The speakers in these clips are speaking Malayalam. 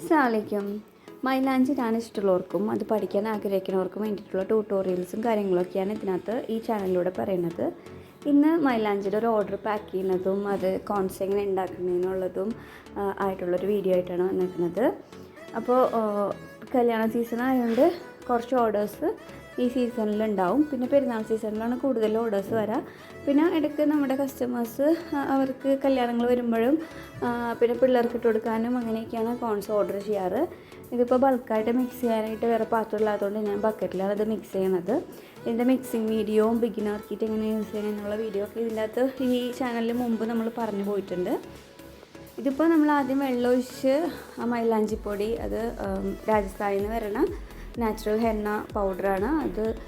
അസ്സാമലൈക്കും മൈലാഞ്ചി ഞാൻ ഇഷ്ടമുള്ളവർക്കും അത് പഠിക്കാൻ ആഗ്രഹിക്കുന്നവർക്കും വേണ്ടിയിട്ടുള്ള ട്യൂട്ടോറിയൽസും കാര്യങ്ങളൊക്കെയാണ് ഇതിനകത്ത് ഈ ചാനലിലൂടെ പറയുന്നത്. ഇന്ന് മൈലാഞ്ചിയുടെ ഒരു ഓർഡർ പാക്ക് ചെയ്യുന്നതും അത് കോൺസ് എങ്ങനെ ഉണ്ടാക്കുന്നതിനുള്ളതും ആയിട്ടുള്ളൊരു വീഡിയോ ആയിട്ടാണ് വന്നിരിക്കുന്നത്. അപ്പോൾ കല്യാണ സീസൺ ആയതുകൊണ്ട് കുറച്ച് ഓർഡേഴ്സ് ഈ സീസണിൽ ഉണ്ടാവും പിന്നെ പെരുന്നാൾ സീസണിലാണ് കൂടുതൽ ഓർഡേഴ്സ് വരാം. പിന്നെ ഇടയ്ക്ക് നമ്മുടെ കസ്റ്റമേഴ്സ് അവർക്ക് കല്യാണങ്ങൾ വരുമ്പോഴും പിന്നെ പിള്ളേർക്ക് ഇട്ട് കൊടുക്കാനും അങ്ങനെയൊക്കെയാണ് കോൺസ് ഓർഡർ ചെയ്യാറ്. ഇതിപ്പോൾ ബൾക്കായിട്ട് മിക്സ് ചെയ്യാനായിട്ട് വേറെ പാത്രം ഇല്ലാത്തതുകൊണ്ട് ഞാൻ ബക്കറ്റിലാണ് ഇത് മിക്സ് ചെയ്യണത്. ഇതിന്റെ മിക്സിങ് വീഡിയോയും ബിഗിനർ കിറ്റ് എങ്ങനെ യൂസ് ചെയ്യണം എന്നുള്ള വീഡിയോ ഒക്കെ ഇതിന്റെ അകത്ത് ഈ ചാനലിൽ മുമ്പ് നമ്മൾ പറഞ്ഞു പോയിട്ടുണ്ട്. ഇതിപ്പോൾ നമ്മൾ ആദ്യം വെള്ളമൊഴിച്ച് മൈലാഞ്ചിപ്പൊടി അത് രാജസ്ഥാനിൽ നിന്ന് വരണ നാച്ചുറൽ ഹെന്ന പൗഡറാണ് അത്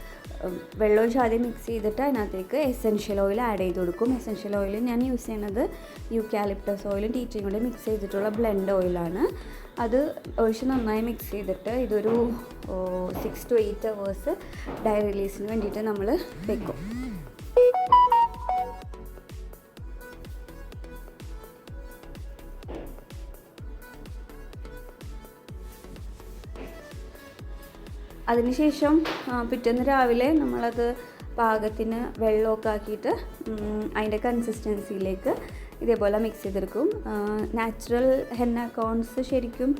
വെള്ളവും ചാതി മിക്സ് ചെയ്തിട്ട് അതിനകത്തേക്ക് എസെൻഷ്യൽ ഓയിൽ ആഡ് ചെയ്ത് കൊടുക്കും. എസെൻഷ്യൽ ഓയിൽ ഞാൻ യൂസ് ചെയ്യുന്നത് യൂക്കാലിപ്റ്റസ് ഓയിലും ടീച്ചറും കൂടി മിക്സ് ചെയ്തിട്ടുള്ള ബ്ലെൻഡ് ഓയിലാണ് അത് ഒഴിച്ച് നന്നായി മിക്സ് ചെയ്തിട്ട് ഇതൊരു six to eight hours dye റിലീസിന് വേണ്ടിയിട്ട് നമ്മൾ വെക്കും. അതിനുശേഷം പിറ്റേന്ന് രാവിലെ നമ്മളത് പാകത്തിന് വെള്ളമൊക്കെ ആക്കിയിട്ട് അതിന്റെ കൺസിസ്റ്റൻസിയിലേക്ക് ഇതേപോലെ മിക്സ് ചെയ്തെടുക്കും. നാച്ചുറൽ ഹെന്ന കോൺസ് ശരിക്കും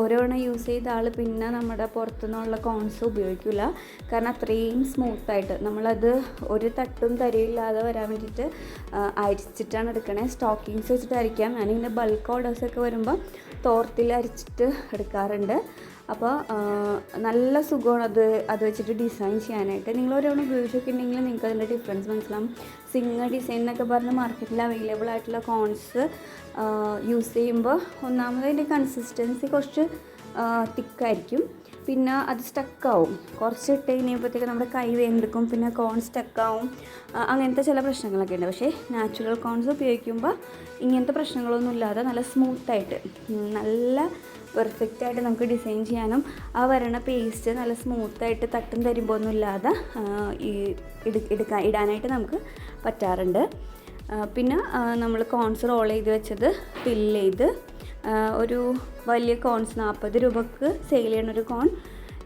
ഒരെണ്ണ യൂസ് ചെയ്ത ആൾ പിന്നെ നമ്മുടെ പുറത്തുനിന്നുള്ള കോൺസ് ഉപയോഗിക്കില്ല കാരണം അത്രയും സ്മൂത്തായിട്ട് നമ്മളത് ഒരു തട്ടും തരിയില്ലാതെ വരാൻ വേണ്ടിയിട്ട് അരിച്ചിട്ടാണ് എടുക്കണേ. സ്റ്റോക്കിങ്സ് വെച്ചിട്ടായിരിക്കാം ഞാനിങ്ങനെ ബൾക്ക് ഓർഡേഴ്സൊക്കെ വരുമ്പോൾ തോർത്തിൽ അരിച്ചിട്ട് എടുക്കാറുണ്ട്. അപ്പോൾ നല്ല സുഖമാണ് അത് അത് വെച്ചിട്ട് ഡിസൈൻ ചെയ്യാനായിട്ട്. നിങ്ങൾ ഒരെണ്ണം ഉപയോഗിച്ചിട്ടുണ്ടെങ്കിൽ നിങ്ങൾക്ക് അതിന്റെ ഡിഫറൻസ് മനസ്സിലാവും. സിംഗ ഡിസൈൻ എന്നൊക്കെ പറഞ്ഞ് മാർക്കറ്റിൽ അവൈലബിൾ ആയിട്ടുള്ള കോൺസ് യൂസ് ചെയ്യുമ്പോൾ ഒന്നാമത് അതിന്റെ കൺസിസ്റ്റൻസി കുറച്ച് തിക്കായിരിക്കും. പിന്നെ അത് സ്റ്റക്കാവും കുറച്ച് ഇട്ട് കഴിയുമ്പോഴത്തേക്ക് നമ്മുടെ കൈ വേണ്ടെടുക്കും പിന്നെ കോൺ സ്റ്റക്കാവും അങ്ങനത്തെ ചില പ്രശ്നങ്ങളൊക്കെ ഉണ്ട്. പക്ഷേ നാച്ചുറൽ കോൺസ് ഉപയോഗിക്കുമ്പോൾ ഇങ്ങനത്തെ പ്രശ്നങ്ങളൊന്നും ഇല്ലാതെ നല്ല സ്മൂത്തായിട്ട് നല്ല പെർഫെക്റ്റായിട്ട് നമുക്ക് ഡിസൈൻ ചെയ്യാനും ആ വരണ പേസ്റ്റ് നല്ല സ്മൂത്തായിട്ട് തട്ടും തരുമ്പോഴൊന്നും ഇല്ലാതെ ഈ എടുക്കാൻ ഇടാനായിട്ട് നമുക്ക് പറ്റാറുണ്ട്. പിന്നെ നമ്മൾ കോൺസ് റോൾ ചെയ്ത് വെച്ചത് ഫില്ല് ചെയ്ത് ഒരു വലിയ കോൺസ് നാൽപ്പത് രൂപക്ക് സെയിൽ ചെയ്യണ ഒരു കോൺ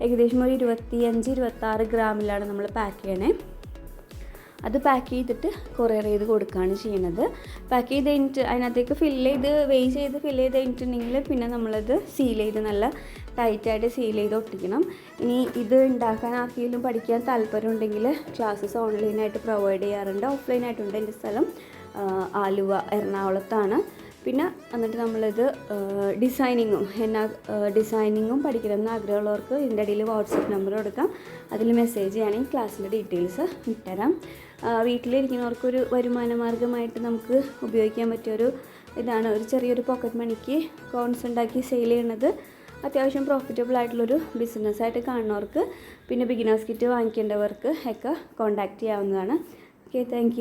ഏകദേശം ഒരു ഇരുപത്തി അഞ്ച് ഇരുപത്താറ് ഗ്രാമിലാണ് നമ്മൾ പാക്ക് ചെയ്യണേ. അത് പാക്ക് ചെയ്തിട്ട് കൊറിയർ ചെയ്ത് കൊടുക്കുകയാണ് ചെയ്യണത്. പാക്ക് ചെയ്ത് കഴിഞ്ഞിട്ട് അതിനകത്തേക്ക് ഫില്ല് ചെയ്ത് വെയ് ചെയ്ത് ഫില്ല് ചെയ്ത് കഴിഞ്ഞിട്ടുണ്ടെങ്കിൽ പിന്നെ നമ്മളത് സീൽ ചെയ്ത് നല്ല ടൈറ്റായിട്ട് സീൽ ചെയ്ത് ഒട്ടിക്കണം. ഇനി ഇത് ഉണ്ടാക്കാൻ ആർക്കെങ്കിലും പഠിക്കാൻ താല്പര്യം ഉണ്ടെങ്കിൽ ക്ലാസ്സസ് ഓൺലൈനായിട്ട് പ്രൊവൈഡ് ചെയ്യാറുണ്ട്. ഓഫ്ലൈനായിട്ടുണ്ട് എന്റെ സ്ഥലം ആലുവ എറണാകുളത്താണ്. പിന്നെ എന്നിട്ട് നമ്മളിത് ഡിസൈനിങ്ങും എന്നാ ഡിസൈനിങ്ങും പഠിക്കണമെന്ന് ആഗ്രഹമുള്ളവർക്ക് ഇതിന്റെ ഇടയിൽ വാട്സപ്പ് നമ്പർ കൊടുക്കാം. അതിൽ മെസ്സേജ് ചെയ്യുകയാണെങ്കിൽ ക്ലാസ്സിന്റെ ഡീറ്റെയിൽസ് ഇട്ടുതരാം. വീട്ടിലിരിക്കുന്നവർക്കൊരു വരുമാന മാർഗമായിട്ട് നമുക്ക് ഉപയോഗിക്കാൻ പറ്റിയൊരു ഇതാണ്. ഒരു ചെറിയൊരു പോക്കറ്റ് മണിക്ക് കോൺസ് ഉണ്ടാക്കി സെയിൽ ചെയ്യണത് അത്യാവശ്യം പ്രോഫിറ്റബിൾ ആയിട്ടുള്ളൊരു ബിസിനസ്സായിട്ട് കാണുന്നവർക്ക് പിന്നെ ബിഗിനേഴ്സ് കിറ്റ് വാങ്ങിക്കേണ്ടവർക്ക് ഒക്കെ കോൺടാക്റ്റ് ചെയ്യാവുന്നതാണ്. Okay thank